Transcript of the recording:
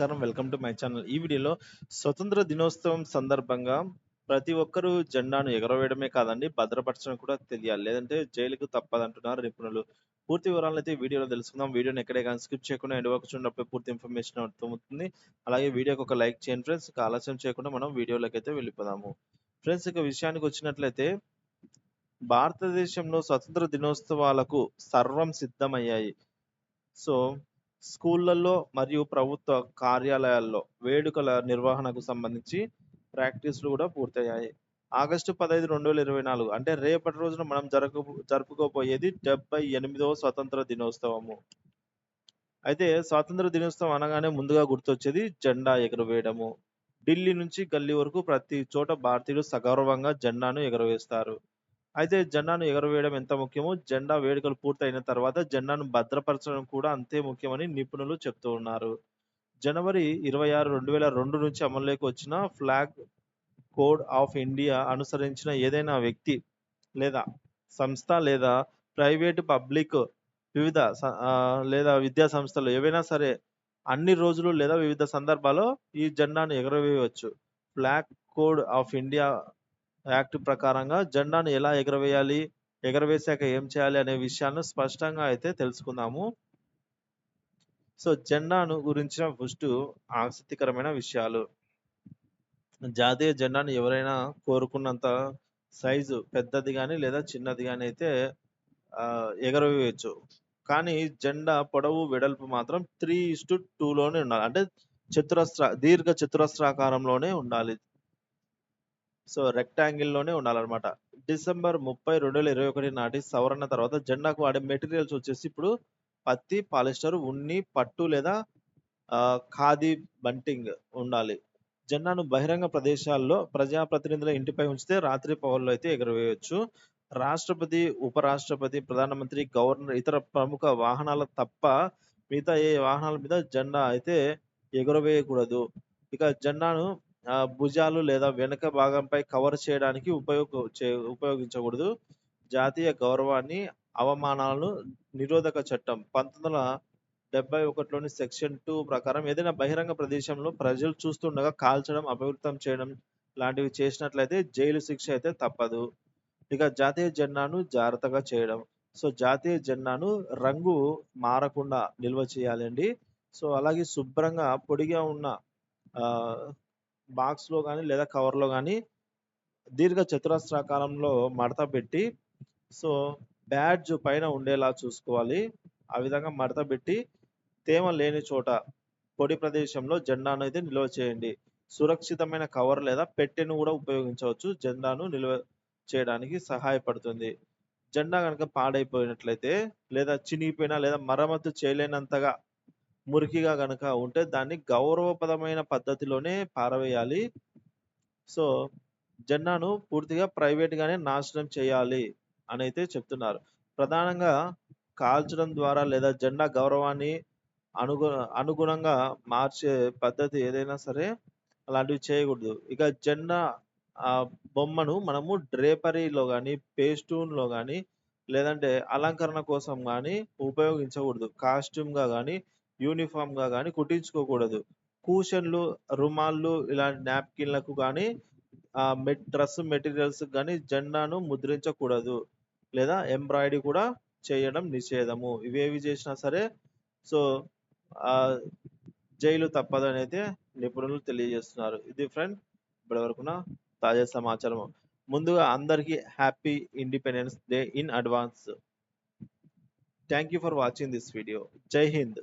నమస్కారం. Welcome to my channel. ఈ వీడియోలో స్వతంత్ర దినోత్సవం సందర్భంగా ప్రతి ఒక్కరూ జెండాను ఎగరవేయడమే కాదండి భద్రపరచడం కూడా తెలియాలి. లేదంటే జైలుకు తప్పదంటున్నారు నిపుణులు. పూర్తి వివరాలు అయితే వీడియోలో తెలుసుకుందాం. వీడియోని ఎక్కడే కానీ స్కిప్ చేయకుండా ఎండ్ వరకు చూడప్పుడు పూర్తి ఇన్ఫర్మేషన్ అర్థమవుతుంది. అలాగే వీడియోకి ఒక లైక్ చేయండి ఫ్రెండ్స్. ఇక ఆలస్యం చేయకుండా మనం వీడియోలోకి అయితే వెళ్ళిపోదాము. ఫ్రెండ్స్ ఇక విషయానికి వచ్చినట్లయితే భారతదేశంలో స్వతంత్ర దినోత్సవాలకు సర్వం సిద్ధమయ్యాయి. సో స్కూళ్ళల్లో మరియు ప్రభుత్వ కార్యాలయాల్లో వేడుకల నిర్వహణకు సంబంధించి ప్రాక్టీస్లు కూడా పూర్తయ్యాయి. ఆగస్టు పదహైదు రెండు వేల ఇరవై నాలుగు అంటే రేపటి రోజున మనం జరుపు జరుపుకోబోయేది డెబ్బై ఎనిమిదవ స్వతంత్ర దినోత్సవము. అయితే స్వాతంత్ర దినోత్సవం అనగానే ముందుగా గుర్తొచ్చేది జెండా ఎగురవేయడము. ఢిల్లీ నుంచి గల్లీ వరకు ప్రతి చోట భారతీయులు సగౌరవంగా జెండాను ఎగురవేస్తారు. అయితే జెండాను ఎగురవేయడం ఎంత ముఖ్యమో జెండా వేడుకలు పూర్తయిన తర్వాత జెండాను భద్రపరచడం కూడా అంతే ముఖ్యమని నిపుణులు చెప్తూ ఉన్నారు. జనవరి ఇరవై ఆరు రెండు వేల రెండు నుంచి అమల్లోకి వచ్చిన ఫ్లాగ్ కోడ్ ఆఫ్ ఇండియా అనుసరించిన ఏదైనా వ్యక్తి లేదా సంస్థ లేదా ప్రైవేట్ పబ్లిక్ వివిధ లేదా విద్యా సంస్థలు ఏవైనా సరే అన్ని రోజులు లేదా వివిధ సందర్భాల్లో ఈ జెండాను ఎగురవేయవచ్చు. Flag code of India act ప్రకారంగా జెండాను ఎలా ఎగరవేయాలి ఎగరవేశాక ఏం చేయాలి అనే విషయాన్ని స్పష్టంగా అయితే తెలుసుకుందాము. సో జెండాను గురించిన ఫస్ట్ ఆసక్తికరమైన విషయాలు. జాతీయ జెండాను ఎవరైనా కోరుకున్నంత సైజు పెద్దది కానీ లేదా చిన్నది కానీ అయితే ఎగరవేయచ్చు. కానీ జెండా పొడవు వెడల్పు మాత్రం త్రీ ఇస్టు టూలోనే ఉండాలి. అంటే చతురస్ర దీర్ఘ చతురస్రాకారంలోనే ఉండాలి. సో రెక్టాంగిల్లోనే ఉండాలన్నమాట. డిసెంబర్ ముప్పై రెండు వేల ఇరవై ఒకటి నాటి సవరణ తర్వాత జెండాకు వాడే మెటీరియల్స్ వచ్చేసి ఇప్పుడు పత్తి పాలిస్టర్ ఉన్ని పట్టు లేదా ఖాదీ బంటింగ్ ఉండాలి. జెండాను బహిరంగ ప్రదేశాల్లో ప్రజాప్రతినిధుల ఇంటిపై ఉంచితే రాత్రి పౌరులు అయితే ఎగురవేయవచ్చు రాష్ట్రపతి ఉపరాష్ట్రపతి ప్రధానమంత్రి గవర్నర్ ఇతర ప్రముఖ వాహనాల తప్ప మిగతా ఏ వాహనాల మీద జెండా అయితే ఎగురవేయకూడదు. ఇక జెండాను భుజాలు లేదా వెనుక భాగంపై కవర్ చేయడానికి ఉపయోగ చే- ఉపయోగించకూడదు. జాతీయ గౌరవాన్ని అవమానాలను నిరోధక చట్టం. పంతొమ్మిది వందల డెబ్బై ఒకటిలోని సెక్షన్ టూ ప్రకారం ఏదైనా బహిరంగ ప్రదేశంలో ప్రజలు చూస్తుండగా కాల్చడం అపవిత్రం చేయడం లాంటివి చేసినట్లయితే జైలు శిక్ష అయితే తప్పదు. ఇక జాతీయ జెండాను జాగ్రత్తగా చేయడం. సో జాతీయ జెండాను రంగు మారకుండా నిల్వ చేయాలండి. సో అలాగే శుభ్రంగా పొడిగా ఉన్న బాక్స్లో బాక్స్లో కానీ లేదా కవర్లో కానీ దీర్ఘ చతురస్రాకారంలో మడత పెట్టి సో బ్యాడ్జ్ పైన ఉండేలా చూసుకోవాలి. ఆ విధంగా మడత పెట్టి తేమ లేని చోట పొడి ప్రదేశంలో జెండాను అయితే నిల్వ చేయండి. సురక్షితమైన కవర్ లేదా పెట్టెను కూడా ఉపయోగించవచ్చు. జెండాను నిల్వ చేయడానికి సహాయపడుతుంది. జెండా కనుక పాడైపోయినట్లయితే లేదా చినిగిపోయినా లేదా మరమ్మతు చేయలేనంతగా మురికిగా కనుక ఉంటే దాన్ని గౌరవపదమైన పద్ధతిలోనే పారవేయాలి. సో జెండాను పూర్తిగా ప్రైవేట్ గానే నాశనం చేయాలి అని అయితే చెప్తున్నారు. ప్రధానంగా కాల్చడం ద్వారా లేదా జెండా గౌరవాన్ని అనుగు అనుగుణంగా మార్చే పద్ధతి ఏదైనా సరే అలాంటివి చేయకూడదు. ఇక జెండా ఆ బొమ్మను మనము డ్రేపరీలో కానీ పేస్టూన్లో కానీ లేదంటే అలంకరణ కోసం కానీ ఉపయోగించకూడదు. కాస్ట్యూమ్గా కానీ యూనిఫామ్గా కానీ కుట్టించుకోకూడదు. కూషన్లు రుమాళ్ళు ఇలాంటి నాప్కిన్లకు కానీ ఆ మెట్ డ్రెస్ మెటీరియల్స్ కానీ జెండాను ముద్రించకూడదు. లేదా ఎంబ్రాయిడరీ కూడా చేయడం నిషేధము. ఇవేవి చేసినా సరే సో ఆ జైలు తప్పదని అయితే నిపుణులు తెలియజేస్తున్నారు. ఇది ఫ్రెండ్ ఇప్పటి వరకున తాజా సమాచారం ముందుగా అందరికీ happy independence day in advance. Thank you for watching this video. జై హింద్.